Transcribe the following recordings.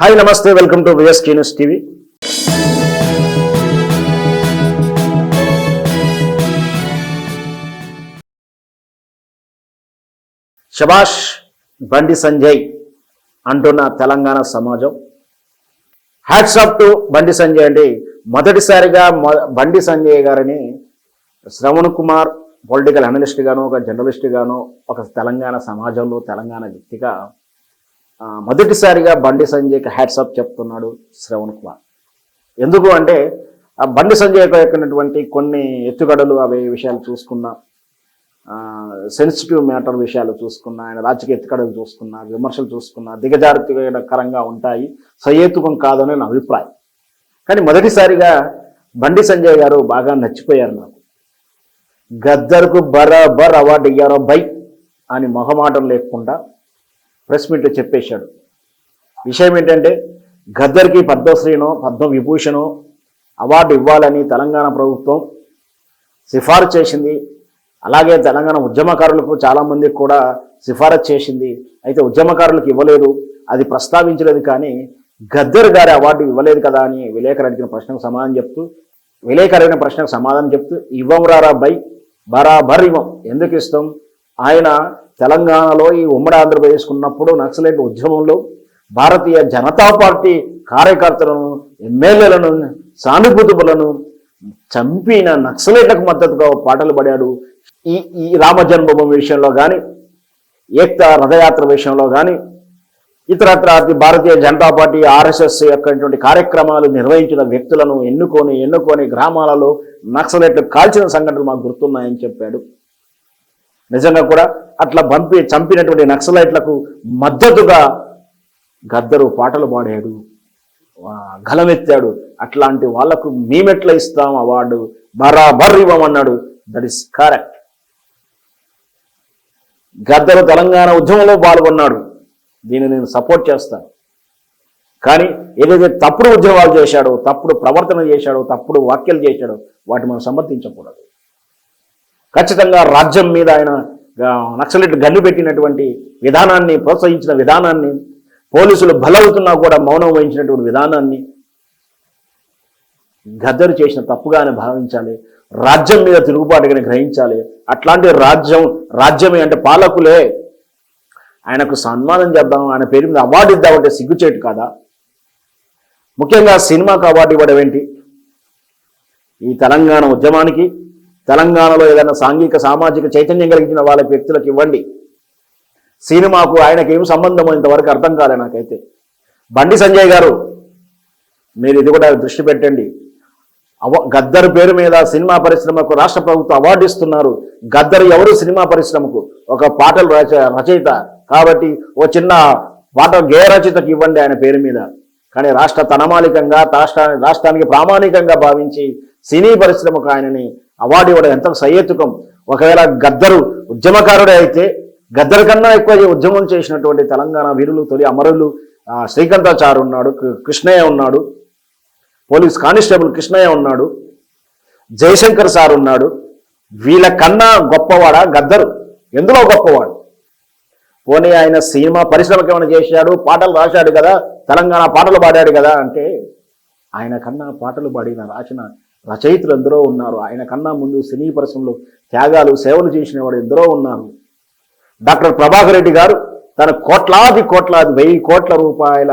Hi నమస్తే welcome to VS news TV. శభాష్ బండి సంజయ్ అంటున్న తెలంగాణ సమాజం. Hats off to Bandi Sanjay అండి. మొదటిసారిగా మొ- బండి సంజయ్ గారిని శ్రవణ్ కుమార్ పొలిటికల్ అనలిస్ట్ గాను ఒక జర్నలిస్ట్ గాను ఒక తెలంగాణ సమాజంలో తెలంగాణ వ్యక్తిగా మొదటిసారిగా బండి సంజయ్కి హ్యాట్సాప్ చెప్తున్నాడు శ్రవణ్ కుమార్. ఎందుకు అంటే ఆ బండి సంజయ్ యొక్కనటువంటి కొన్ని ఎత్తుగడలు అవి విషయాలు చూసుకున్నా సెన్సిటివ్ మ్యాటర్ విషయాలు చూసుకున్నా ఆయన రాజకీయ ఎత్తుగడలు చూసుకున్నా విమర్శలు చూసుకున్నా దిగజారుకరంగా ఉంటాయి. సహేతుకం కాదని నా అభిప్రాయం. కానీ మొదటిసారిగా బండి సంజయ్ గారు బాగా నచ్చిపోయారు నాకు. గద్దర్కు బరాబర్ అవార్డు ఇయ్యారో బై అని మొహమాటం లేకుండా ప్రెస్ మీట్లో చెప్పేశాడు. విషయం ఏంటంటే గద్దర్కి పద్మశ్రీనో పద్మ విభూషణో అవార్డు ఇవ్వాలని తెలంగాణ ప్రభుత్వం సిఫారసు చేసింది. అలాగే తెలంగాణ ఉద్యమకారులకు చాలామందికి కూడా సిఫారసు చేసింది. అయితే ఉద్యమకారులకు ఇవ్వలేదు అది ప్రస్తావించలేదు కానీ గద్దర్ గారి అవార్డు ఇవ్వలేదు కదా అని విలేకరు అడిగిన ప్రశ్నకు సమాధానం చెప్తూ విలేకరు అడిగిన ప్రశ్నకు సమాధానం చెప్తూ ఇవ్వం రారా బై బరాబర్ ఇవ్వం. ఎందుకు ఇస్తాం? ఆయన తెలంగాణలో ఈ ఉమ్మడి ఆంధ్రప్రదేశ్ ఉన్నప్పుడు నక్సలైట్ ఉద్యమంలో భారతీయ జనతా పార్టీ కార్యకర్తలను ఎమ్మెల్యేలను సానుభూతులను చంపిన నక్సలైట్లకు మద్దతుగా పాటలు పడాడు. ఈ ఈ రామజన్మభూమి విషయంలో కానీ ఏక్తా రథయాత్ర విషయంలో కానీ ఇతరత్ర భారతీయ జనతా పార్టీ ఆర్ఎస్ఎస్ యొక్క కార్యక్రమాలు నిర్వహించిన వ్యక్తులను ఎన్నుకొని ఎన్నుకొని గ్రామాలలో నక్సలైట్లు కాల్చిన సంఘటనలు మాకు గుర్తున్నాయని చెప్పాడు. నిజంగా కూడా అట్లా పంపి చంపినటువంటి నక్సలైట్లకు మద్దతుగా గద్దరు పాటలు పాడాడు గలమెత్తాడు అట్లాంటి వాళ్ళకు మేమెట్లా ఇస్తాం అవార్డు? బరాబర్ ఇవ్వమన్నాడు. That is correct Gaddar Telangana ఉద్యమంలో పాల్గొన్నాడు. దీన్ని నేను సపోర్ట్ చేస్తాను. కానీ ఏదైతే తప్పుడు ఉద్యమాలు చేశాడో తప్పుడు ప్రవర్తన చేశాడో తప్పుడు వ్యాఖ్యలు చేశాడో వాటి మనం సమర్థించకూడదు. ఖచ్చితంగా రాజ్యం మీద ఆయన నక్సలెట్ గన్ను పెట్టినటువంటి విధానాన్ని ప్రోత్సహించిన విధానాన్ని పోలీసులు బలవుతున్నా కూడా మౌనం వహించినటువంటి విధానాన్ని గద్దరు చేసిన తప్పుగానే భావించాలి. రాజ్యం మీద తిరుగుబాటుగానే గ్రహించాలి. అట్లాంటి రాజ్యం రాజ్యమే అంటే పాలకులే. ఆయనకు సన్మానం చేద్దాం ఆయన పేరు మీద అవార్డు ఇద్దామంటే సిగ్గుచేటు కాదా? ముఖ్యంగా సినిమాకు అవార్డు ఇవ్వడం ఏంటి? ఈ తెలంగాణ ఉద్యమానికి తెలంగాణలో ఏదైనా సాంఘిక సామాజిక చైతన్యం కలిగించిన వాళ్ళ వ్యక్తులకు ఇవ్వండి. సినిమాకు ఆయనకి ఏం సంబంధం ఇంతవరకు అర్థం కాలే నాకైతే. బండి సంజయ్ గారు మీరు ఇది కూడా దృష్టి పెట్టండి. అవ గద్దర్ పేరు మీద సినిమా పరిశ్రమకు రాష్ట్ర ప్రభుత్వం అవార్డు ఇస్తున్నారు. గద్దర్ ఎవరు సినిమా పరిశ్రమకు? ఒక పాటలు రచ రచయిత. కాబట్టి ఓ చిన్న పాట గేయ రచయితకు ఇవ్వండి ఆయన పేరు మీద. కానీ రాష్ట్ర తనమాలికంగా రాష్ట్రానికి ప్రామాణికంగా భావించి సినీ పరిశ్రమకు ఆయనని అవార్డు ఇవ్వడం ఎంత సహేతుకం. ఒకవేళ గద్దరు ఉద్యమకారుడే అయితే గద్దర్ కన్నా ఎక్కువ ఉద్యమం చేసినటువంటి తెలంగాణ వీరులు తొలి అమరులు ఆ, శ్రీకాంతాచారు ఉన్నాడు కృ- కృష్ణయ్య ఉన్నాడు పోలీస్ కానిస్టేబుల్ కృష్ణయ్య ఉన్నాడు జయశంకర్ సార్ ఉన్నాడు. వీళ్ళకన్నా గొప్పవాడా గద్దరు? ఎందులో గొప్పవాడు? పోనీ ఆయన సినిమా పరిశ్రమకి ఏమైనా చేశాడు పాటలు రాశాడు కదా తెలంగాణ పాటలు పాడాడు కదా అంటే ఆయన కన్నా పాటలు పాడిన రాసిన రచయితలు ఎందరో ఉన్నారు. ఆయన కన్నా ముందు సినీ పరిశ్రమలో త్యాగాలు సేవలు చేసిన వాడు ఎందరో ఉన్నారు. డాక్టర్ ప్రభాకర్ రెడ్డి గారు తన కోట్లాది కోట్లాది వెయ్యి కోట్ల రూపాయల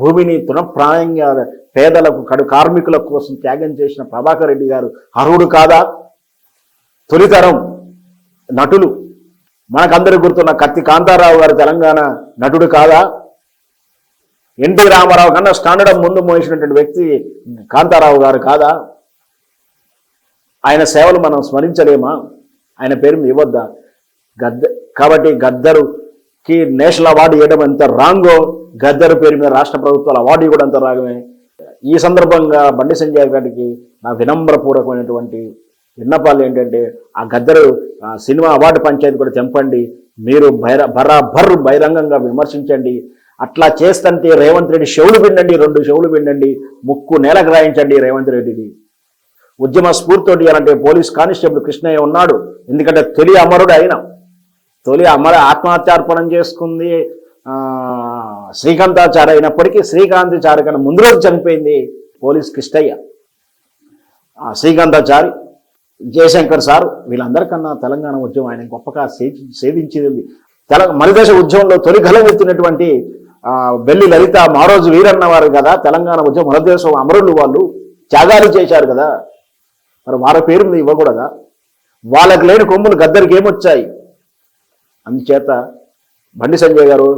భూమిని తృణప్రాయంగా పేదలకు కడు కార్మికుల కోసం త్యాగం చేసిన ప్రభాకర్ రెడ్డి గారు అర్హుడు కాదా? తొలితరం నటులు. మనకందరికి గుర్తున్న కత్తి కాంతారావు గారు తెలంగాణ నటుడు కాదా? ఎన్టీ రామారావు కన్నా స్టాండర్డ్ ముందు మోసినటువంటి వ్యక్తి కాంతారావు గారు కాదా? ఆయన సేవలు మనం స్మరించలేమా? ఆయన పేరు మీ ఇవ్వద్దా? గద్ద కాబట్టి గద్దరుకి నేషనల్ అవార్డు ఇవ్వడం ఎంత రాంగో గద్దరు పేరు మీద రాష్ట్ర ప్రభుత్వాలు అవార్డు కూడా అంత రాగమే. ఈ సందర్భంగా బండి సంజయ్ గారికి నా వినమ్రపూర్వకమైనటువంటి విన్నపాలు ఏంటంటే ఆ గద్దరు సినిమా అవార్డు పంచాయతీ కూడా తెంపండి. మీరు బైర బరాబర్ బహిరంగంగా విమర్శించండి. అట్లా చేస్తుంటే రేవంత్ రెడ్డి చెవులు పిండండి రెండు చెవులు పిండండి ముక్కు నేలకు రాయించండి రేవంత్ రెడ్డిది. ఉద్యమ స్ఫూర్తితోటి అంటే పోలీస్ కానిస్టేబుల్ కృష్ణయ్య ఉన్నాడు. ఎందుకంటే తొలి అమరుడు ఆయన. తొలి అమర ఆత్మహత్యార్పణం చేసుకుంది. శ్రీకాంతాచార్య అయినప్పటికీ శ్రీకాంతాచార్య కన్నా ముందు రోజు చనిపోయింది పోలీస్ కృష్ణయ్య. శ్రీకాంతాచారి జయశంకర్ సార్ వీళ్ళందరికన్నా తెలంగాణ ఉద్యమం ఆయన గొప్పగా సే- సేవించింది. తెల మలిదేశ ఉద్యమంలో తొలి గలం ఎత్తినటువంటి బెల్లి లలిత మారోజు వీరన్న వారు కదా. తెలంగాణ ఉద్యమం మలదేశం అమరులు వాళ్ళు త్యాగాలు చేశారు కదా. మరి వారి పేరు ఇవ్వకూడదా? వాళ్ళకి లేని కొమ్ములు గద్దరికి ఏమొచ్చాయి? అందుచేత బండి సంజయ్ గారు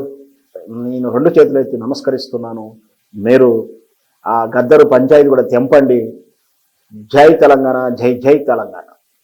నేను రెండు చేతులు ఎత్తి నమస్కరిస్తున్నాను. మీరు ఆ గద్దరు పంచాయతీ కూడా తెంపండి. జై తెలంగాణ జై జై తెలంగాణ.